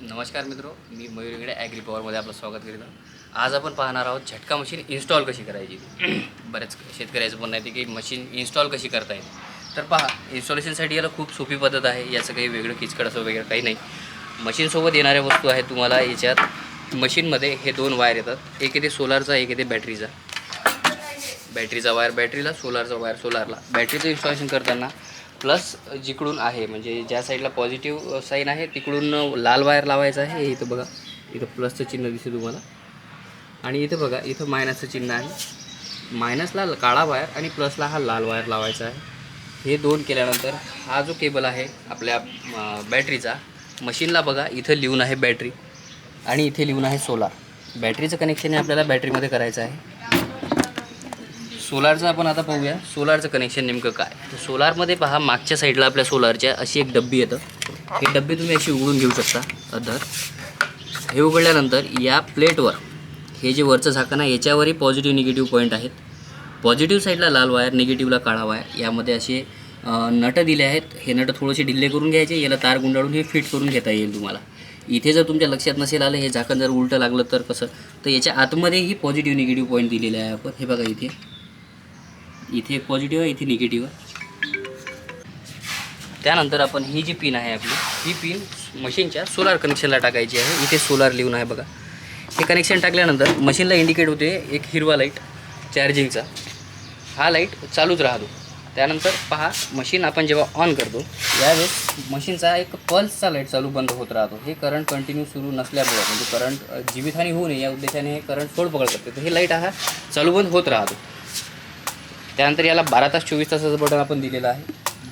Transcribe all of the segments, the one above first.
नमस्कार मित्र मी मयूर ॲग्री पॉवरमध्ये आपलं स्वागत करीत आहोत आज आपण पाहणार आहोत झटका मशीन इन्स्टॉल कशी करायची. बऱ्याच शेतकऱ्याचं म्हणणं आहे की मशीन इन्स्टॉल कशी करता येईल. तर पहा इन्स्टॉलेशनसाठी याला खूप सोपी पद्धत आहे याचं काही वेगळं किचकड असं वगैरे काही नाही. मशीनसोबत येणाऱ्या वस्तू आहेत तुम्हाला याच्यात मशीनमध्ये हे दोन वायर येतात. एक येते सोलारचा एक येते बॅटरीचा बॅटरीचा वायर बॅटरीला सोलारचा वायर सोलारला बॅटरीचं इन्स्टॉलेशन करताना प्लस जिकडून आहे म्हणजे ज्या साईडला पॉझिटिव्ह साईन आहे तिकडून लाल वायर लावायचं आहे इथं बघा. इथं प्लसचं चिन्ह दिसेल तुम्हाला. आणि इथं बघा इथं मायनसचं चिन्ह आहे. मायनसला काळा वायर आणि प्लसला हा लाल वायर लावायचा आहे. हे दोन केल्यानंतर हा जो केबल आहे आपल्या बॅटरीचा मशीनला बघा इथं लिहून आहे बॅटरी आणि इथे लिहून आहे सोलार बॅटरीचं कनेक्शन हे आपल्याला बॅटरीमध्ये करायचं आहे. सोलारचं आपण आता पाहूया. सोलारचं कनेक्शन नेमकं काय? तर सोलारमध्ये पहा मागच्या साईडला आपल्या सोलारच्या अशी एक डब्बी येतं. हे डब्बी तुम्ही अशी उघडून घेऊ शकता. अदर हे उघडल्यानंतर या प्लेटवर हे जे वरचं झाकण आहे याच्यावरही पॉझिटिव्ह निगेटिव्ह पॉईंट आहेत. पॉझिटिव्ह साईडला लाल वायर निगेटिव्हला काळा वायर यामध्ये असे नटं दिले आहेत. हे नटं थोडेसे ढिल्ले करून घ्यायचे. याला तार गुंडाळून हे फिट करून घेता येईल तुम्हाला. इथे जर तुमच्या लक्षात नसेल आलं हे झाकण जर उलटं लागलं तर कसं? तर याच्या आतमध्येही पॉझिटिव्ह निगेटिव्ह पॉईंट दिलेले आहे आपण. हे बघा इथे. इथे एक पॉझिटिव्ह आहे इथे निगेटिव्ह आहे. त्यानंतर आपण ही जी पिन आहे आपली ही पिन मशीनच्या सोलार कनेक्शनला टाकायची आहे. इथे सोलार लिहून आहे बघा. हे कनेक्शन टाकल्यानंतर मशीनला इंडिकेट होते एक हिरवा लाइट चार्जिंगचा हा लाइट चालूच राहतो. त्यानंतर पहा मशीन आपण जेव्हा ऑन करतो यावेळेस मशीनचा एक पल्सचा लाइट चालू बंद होत राहतो. हे करंट कंटिन्यू सुरू नसल्यामुळे म्हणजे करंट जीवितहानी होऊ नये या उद्देशाने हे करंट सोडपकड करते. तर हे लाइट हा चालू बंद होत राहतो. त्यानंतर याला बारा तास चोवीस तासाचं बटन आपण दिलेलं आहे.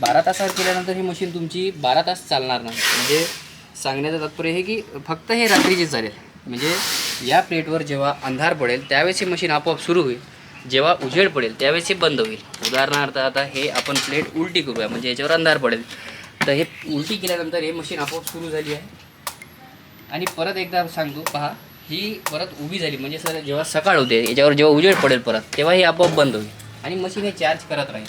बारा तासावर केल्यानंतर ही मशीन तुमची बारा तास चालणार नाही. म्हणजे सांगण्याचं तात्पर्य हे की फक्त हे रात्रीचे चालेल. म्हणजे या प्लेटवर जेव्हा अंधार पडेल त्यावेळेस ही मशीन आपोआप सुरू होईल. जेव्हा उजेड पडेल त्यावेळेस हे बंद होईल. उदाहरणार्थ आता हे आपण प्लेट उलटी करूया म्हणजे याच्यावर अंधार पडेल. तर हे उलटी केल्यानंतर हे मशीन आपोआप सुरू झाली आहे. आणि परत एकदा सांगतो पहा ही परत उभी झाली. म्हणजे सर जेव्हा सकाळ होते याच्यावर जेव्हा उजेड पडेल परत तेव्हा ही आपोआप बंद होईल. आणि मशीन हे चार्ज करत राहील.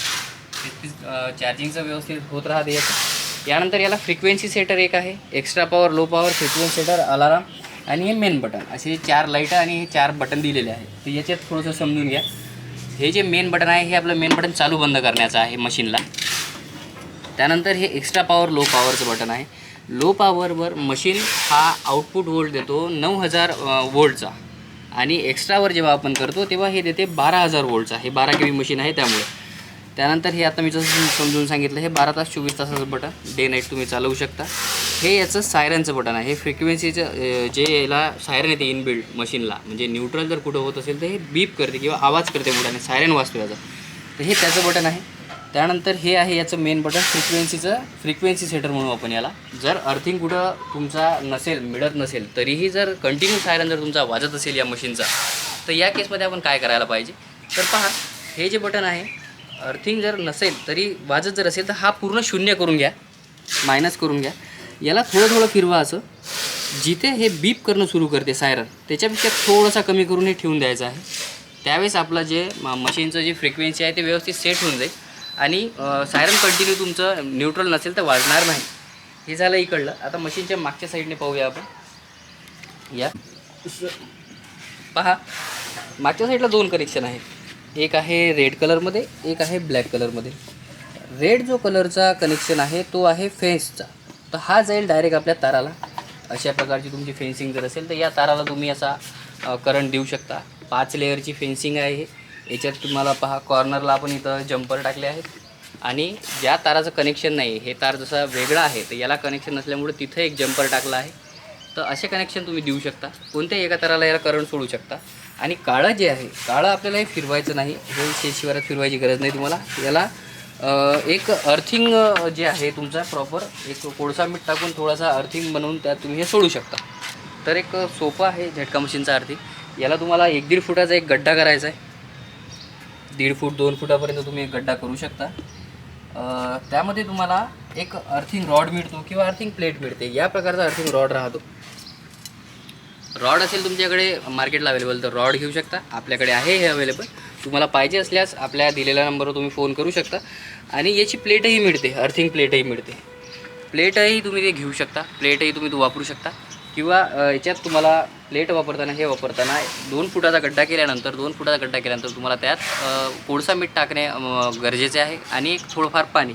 चार्जिंगचं व्यवस्थित होत राहते. याचं यानंतर याला फ्रिक्वेन्सी सेटर एक आहे. Extra power low power frequency setter alarm आणि हे मेन बटन असे चार लाइट आणि हे चार बटन दिलेले आहे तर याच्यात थोडंसं समजून घ्या. हे जे मेन बटन आहे हे आपलं मेन बटन चालू बंद करण्याचं आहे मशीनला त्यानंतर हे एक्स्ट्रा पॉवर लो पॉवरचं बटन आहे. लो पॉवरवर मशीन हा आउटपुट वोल्ट देतो नऊ हजार वोल्टचा आणि एक्स्ट्रावर जेव्हा आपण करतो तेव्हा हे देते बारा हजार वोल्टचा हे बारा के मशीन आहे त्यामुळे. त्यानंतर हे आता मी जसं समजून सांगितलं हे बारा तास चोवीस तासाचं बटन डे नाईट तुम्ही चालवू शकता. हे याचं सायरनचं बटन आहे. हे फ्रिक्वेन्सीचं जे याला सायरन येते इनबिल्ड मशीनला म्हणजे न्यूट्रल जर कुठं होत असेल तर हे बीप करते किंवा आवाज करते मोठ्याने सायरन वाजतो याचा. तर हे त्याचं बटन आहे. त्यानंतर हे आहे याचं मेन बटन फ्रिक्वेन्सीचं फ्रिक्वेन्सी सेटर म्हणू आपण याला. जर अर्थिंग कुठं तुमचा नसेल मिळत नसेल तरीही जर कंटिन्यू सायरन जर तुमचा वाजत असेल या मशीनचा तर या केसमध्ये आपण काय करायला पाहिजे? तर पहा हे जे बटन आहे अर्थिंग जर नसेल तरी वाजत जर असेल तर हा पूर्ण शून्य करून घ्या. मायनस करून घ्या. याला थोडं थोडं फिरवा असं. जिथे हे बीप करणं सुरू करते सायरन त्याच्यापेक्षा थोडासा कमी करून हे ठेवून द्यायचं आहे. त्यावेळेस आपलं जे मशीनचं जी फ्रिक्वेन्सी आहे ते व्यवस्थित सेट होऊन जाईल. आणि सायरन कंटिन्यू तुमचं न्यूट्रल नसेल तर वाजणार नाही. हे झालं इकडलं. आता मशीनच्या मागच्या साईडने पाहूया आपण. या. पहा. मागच्या साईडला दोन कनेक्शन आहेत. एक आहे रेड कलरमध्ये एक आहे ब्लॅक कलरमध्ये रेड जो कलरचा कनेक्शन आहे तो आहे फेन्सचा तर हा जाईल डायरेक्ट आपल्या ताराला. अशा प्रकारची तुमची फेन्सिंग जर असेल तर या ताराला तुम्ही असा करंट देऊ शकता. पाच लेअरची फेन्सिंग आहे. याच्यात तुम्हाला पहा कॉर्नरला आपण इथं जम्पर टाकले आहेत. आणि ज्या ताराचं कनेक्शन नाही हे तार जसा वेगळा आहे तर याला कनेक्शन नसल्यामुळे तिथं एक जम्पर टाकला आहे. तर असे कनेक्शन तुम्ही देऊ शकता. कोणत्याही एका ताराला याला करंट सोडू शकता. आणि काळं जे आहे काळं आपल्याला हे फिरवायचं नाही. हे शेतशिवारात फिरवायची गरज नाही तुम्हाला. याला एक अर्थिंग जे आहे तुमचा प्रॉपर एक कोळसा मीठ टाकून थोडासा अर्थिंग बनवून त्यात तुम्ही हे सोडू शकता. तर एक सोपं आहे झटका मशीनचा अर्थिंग याला तुम्हाला एक दीड फुटाचा एक गड्डा करायचा आहे. दीड फूट दोन फुटापर्यंत तुम्ही एक गड्डा करू शकता. त्यामध्ये तुम्हाला एक अर्थिंग रॉड मिळतो किंवा अर्थिंग प्लेट मिळते. या प्रकारचा अर्थिंग रॉड राहतो. रॉड असेल तुमच्याकडे मार्केटला अवेलेबल तर रॉड घेऊ शकता. आपल्याकडे आहे हे अवेलेबल तुम्हाला पाहिजे असल्यास आपल्या दिलेल्या नंबरवर तुम्ही फोन करू शकता. आणि याची प्लेटही मिळते. अर्थिंग प्लेटही मिळते. प्लेटही तुम्ही ते घेऊ शकता. प्लेटही तुम्ही तो वापरू शकता. किंवा याच्यात तुम्हाला प्लेट वापरताना हे वापरताना दोन फुटाचा गड्डा केल्यानंतर दोन फुटाचा गड्डा केल्यानंतर तुम्हाला त्यात कोळसा मीठ टाकणे गरजेचे आहे आणि एक थोडंफार पाणी.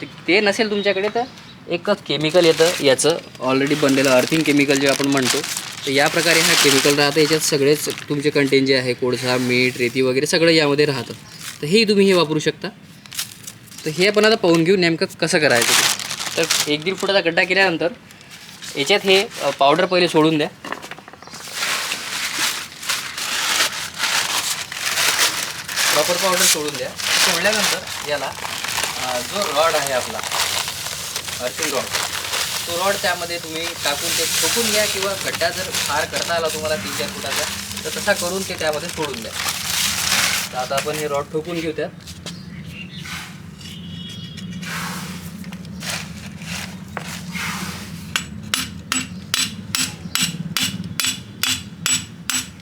ते- ते नसेल तुमच्याकडे तर एकच केमिकल येतं याचं ऑलरेडी बनलेलं अर्थिंग केमिकल जे आपण म्हणतो तर या प्रकारे हा केमिकल राहतं. याच्यात सगळेच तुमचे कंटेंट जे आहे कोळसा मीठ रेती वगैरे सगळं यामध्ये राहतं. तर हे तुम्ही हे वापरू शकता. तर हे आपण आता पाहून घेऊ नेमकं कसं करायचं तर एक दीड फुटाचा गड्डा केल्यानंतर याच्यात हे पावडर पहिले सोडून द्या. प्रॉपर पावडर सोडून द्या. सोडल्यानंतर याला जो रॉड आहे आपला अर्थिंग रॉड तो रॉड त्यामध्ये तुम्ही टाकून ते ठोकून घ्या किंवा खड्डा जर फार करता आला तुम्हाला तीन चार फुटाचा तर तसा करून ते त्यामध्ये सोडून द्या. तर आता आपण हे रॉड ठोकून घेऊ त्यात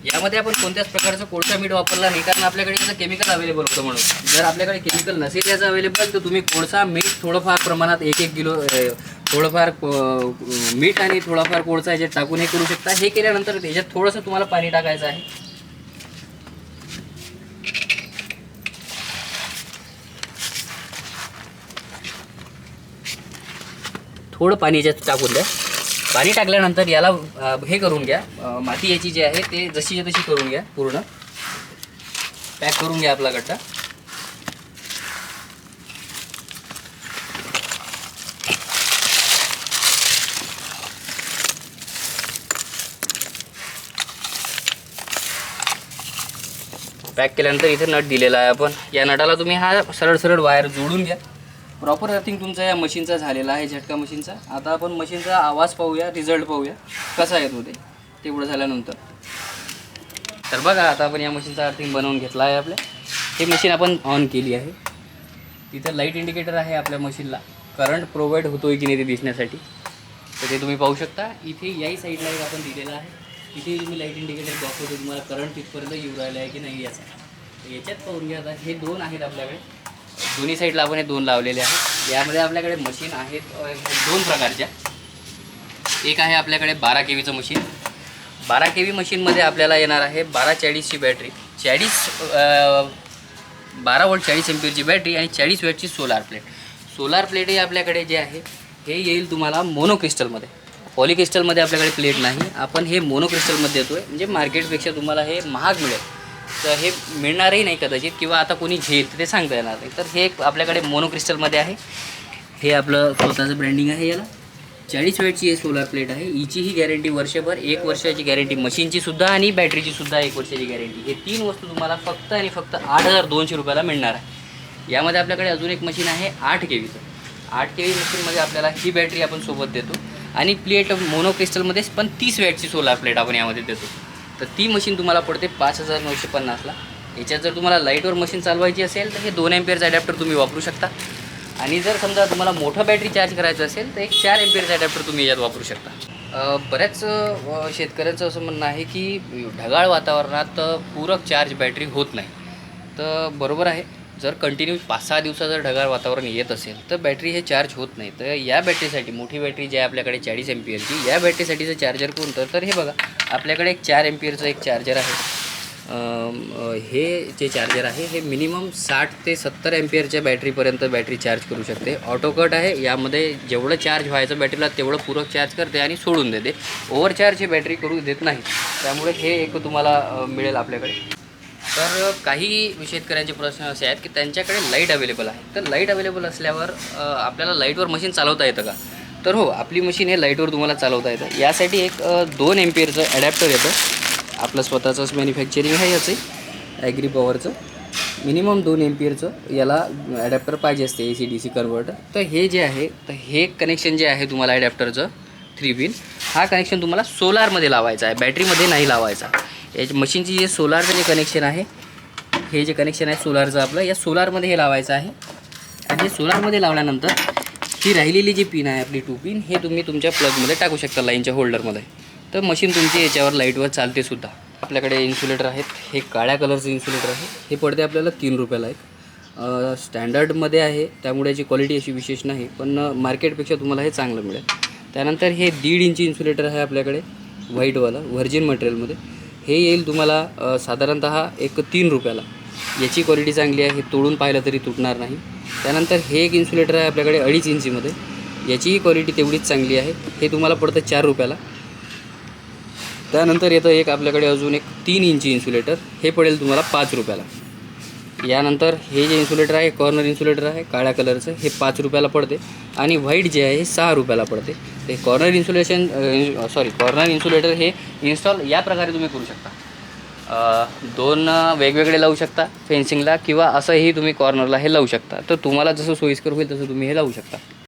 यामध्ये आपण कोणत्याच प्रकारचं कोळसा मीठ वापरला नाही कारण आपल्याकडे त्याचं केमिकल अवेलेबल होतं म्हणून. जर आपल्याकडे केमिकल नसेल याचं अवेलेबल तर तुम्ही कोळसा मीठ थोडंफार प्रमाणात एक एक किलो थोडंफार मीठ आणि थोडाफार कोळसा याच्यात टाकून हे करू शकता. हे केल्यानंतर त्याच्यात थोडंसं तुम्हाला पाणी टाकायचं आहे. थोडं पाणी याच्यात टाकून द्या. पाणी टाकल्यानंतर याला हे करून घ्या. माती याची जी आहे ते जशीच्या तशी करून घ्या पूर्ण. पॅक करून घ्या आपला गड्डा. पॅक केल्यानंतर इथे नट दिलेला आहे आपण. या नटाला तुम्ही हा सरळ सरळ वायर जोडून घ्या. प्रॉपर अर्थिंग तुमचा या मशीनचा झालेला आहे झटका मशीनचा. आता आपण मशीनचा आवाज पाहूया रिझल्ट पाहूया. कसा येतो ते तेवढं झाल्यानंतर. तर बघा आता आपण या मशीनचा अर्थिंग बनवून घेतला आहे आपल्या. हे मशीन आपण ऑन केली आहे. तिथं लाइट इंडिकेटर आहे आपल्या मशीनला. करंट प्रोव्हाइड होतो आहे की नाही ते दिसण्यासाठी. तर ते तुम्ही पाहू शकता. इथे याही साईडला एक आपण दिलेला आहे. इथे तुम्ही लाइट इंडिकेटर दाखवतो तुम्हाला करंट तिथपर्यंत येऊ राहिलं आहे की नाही याचा. तर याच्यात पाहून घ्या आता. हे दोन आहेत आपल्याकडे. दोन्ही साईडला आपण हे दोन लावलेले आहेत. यामध्ये आपल्याकडे मशीन आहेत दोन प्रकारच्या. एक आहे आपल्याकडे बारा के व्हीचं मशीन बारा के व्ही मशीनमध्ये आपल्याला येणार आहे बारा चाळीसची बॅटरी चाळीस बारा वोल्ट चाळीस एमपीरची बॅटरी आणि चाळीस वॅटची सोलार प्लेट सोलार प्लेट हे आपल्याकडे जे आहे हे येईल तुम्हाला मोनो क्रिस्टलमध्ये आपल्याकडे प्लेट नाही. आपण हे मोनोक्रिस्टलमध्ये देतो आहे म्हणजे मार्केटपेक्षा तुम्हाला हे महाग मिळेल. तर हे मिळणारही नाही कदाचित किंवा आता कोणी घेईल ते सांगता येणार नाही. तर हे आपल्याकडे मोनो क्रिस्टलमध्ये आहे. हे आपलं स्वतःचं ब्रँडिंग आहे याला. चाळीस वेळची हे सोलार प्लेट आहे. हिचीही गॅरंटी वर्षभर एक वर्षाची गॅरंटी मशीनची सुद्धा आणि बॅटरीची सुद्धा एक वर्षाची गॅरंटी हे तीन वस्तू तुम्हाला फक्त आणि फक्त आठ हजार दोनशे रुपयाला मिळणार आहे. यामध्ये आपल्याकडे अजून एक मशीन आहे आठ के व्हीचं आठ के व्ही मशीनमध्ये आपल्याला ही बॅटरी आपण सोबत देतो. आणि प्लेट मोनो क्रिस्टलमध्येच पण तीस वॅटची सोलार प्लेट आपण यामध्ये देतो. तर ती मशीन तुम्हाला पडते पाच हजार नऊशे पन्नासला. याच्यात जर तुम्हाला लाईटवर मशीन चालवायची असेल तर हे दोन एम्पियरचा अडॅप्टर तुम्ही वापरू शकता. आणि जर समजा तुम्हाला मोठं बॅटरी चार्ज करायचं असेल तर एक चार एम्पियरचा अडॅप्टर तुम्ही याच्यात वापरू शकता. बऱ्याच शेतकऱ्यांचं असं म्हणणं आहे की ढगाळ वातावरणात पूरक चार्ज बॅटरी होत नाही. तर बरोबर आहे. जर कंटिन्यू पाच सहा दिवसा जर ढगाळ वातावरण येत असेल तर बॅटरी हे चार्ज होत नाही. तर या बॅटरीसाठी मोठी बॅटरी जी आहे आपल्याकडे चाळीस एम्पियरची या बॅटरीसाठीचं चार्जर कोणतं? तर हे बघा. आपल्याकडे एक चार एम्पियरचं एक चार्जर आहे. हे जे चार्जर आहे हे मिनिमम साठ ते सत्तर एम्पियरच्या बॅटरीपर्यंत बॅटरी चार्ज करू शकते. ऑटो कट आहे यामध्ये जेवढं चार्ज व्हायचं बॅटरीला तेवढं पूरक चार्ज करते आणि सोडून देते. ओव्हरचार्ज ही बॅटरी करू देत नाही. त्यामुळे हे एक तुम्हाला मिळेल आपल्याकडे. तर काही शेतकऱ्यांचे प्रश्न असे आहेत की त्यांच्याकडे लाइट अवेलेबल आहे. तर लाइट अवेलेबल असल्यावर आपल्याला लाईटवर मशीन चालवता येतं का? तर हो आपली मशीन हे लाईटवर तुम्हाला चालवता येतं. यासाठी एक अ, दोन एम्पियरचं ॲडॅप्टर येतं. आपलं स्वतःचंच मॅन्युफॅक्चरिंग आहे याचं ॲग्री पॉवरचं मिनिमम दोन एम्पियरचं याला ॲडॅप्टर पाहिजे असते A C D C converter तर हे जे आहे तर हे कनेक्शन जे आहे तुम्हाला ॲडॅप्टरचं थ्री व्हील हा कनेक्शन तुम्हाला सोलारमध्ये लावायचा आहे. बॅटरीमध्ये नाही लावायचा. याच्या मशीनची जे सोलारचं जे कनेक्शन आहे हे जे कनेक्शन आहे सोलारचं आपलं या सोलारमध्ये हे लावायचं आहे. आणि हे सोलारमध्ये लावल्यानंतर ही राहिलेली जी पिन आहे आपली टू पिन हे तुम्ही तुमच्या प्लगमध्ये टाकू शकता लाईनच्या होल्डरमध्ये तर मशीन तुमची याच्यावर लाईटवर चालते सुद्धा. आपल्याकडे इन्सुलेटर आहेत हे काळ्या कलरचं इन्सुलेटर आहे. हे पडते आपल्याला तीन रुपयाला एक. स्टँडर्डमध्ये आहे त्यामुळे याची क्वालिटी अशी विशेष नाही पण मार्केटपेक्षा तुम्हाला हे चांगलं मिळेल. त्यानंतर हे दीड इंची इन्सुलेटर आहे आपल्याकडे व्हाईटवालं व्हर्जिन मटेरियलमध्ये हे येईल तुम्हाला साधारणतः एक तीन रुपयाला. याची क्वालिटी चांगली आहे हे तोडून पाहिलं तरी तुटणार नाही. त्यानंतर हे एक इन्सुलेटर आहे आपल्याकडे अडीच इंचीमध्ये. याचीही क्वालिटी तेवढीच चांगली आहे. हे तुम्हाला पडतं चार रुपयाला. त्यानंतर येतं एक आपल्याकडे अजून एक तीन इंची इन्सुलेटर हे पडेल तुम्हाला पाच रुपयाला. यानंतर हे जे इन्सुलेटर आहे कॉर्नर इन्सुलेटर आहे काळ्या कलरचं हे पाच रुपयाला पडते. आणि व्हाईट जे आहे हे सहा रुपयाला पडते. ते corner insulation sorry corner insulator हे इन्स्टॉल या प्रकारे तुम्ही करू शकता. दोन वेगवेगळे लावू शकता फेन्सिंगला किंवा असंही तुम्ही कॉर्नरला हे लावू शकता. तर तुम्हाला जसं सोयीस्कर होईल तसं तुम्ही हे लावू शकता.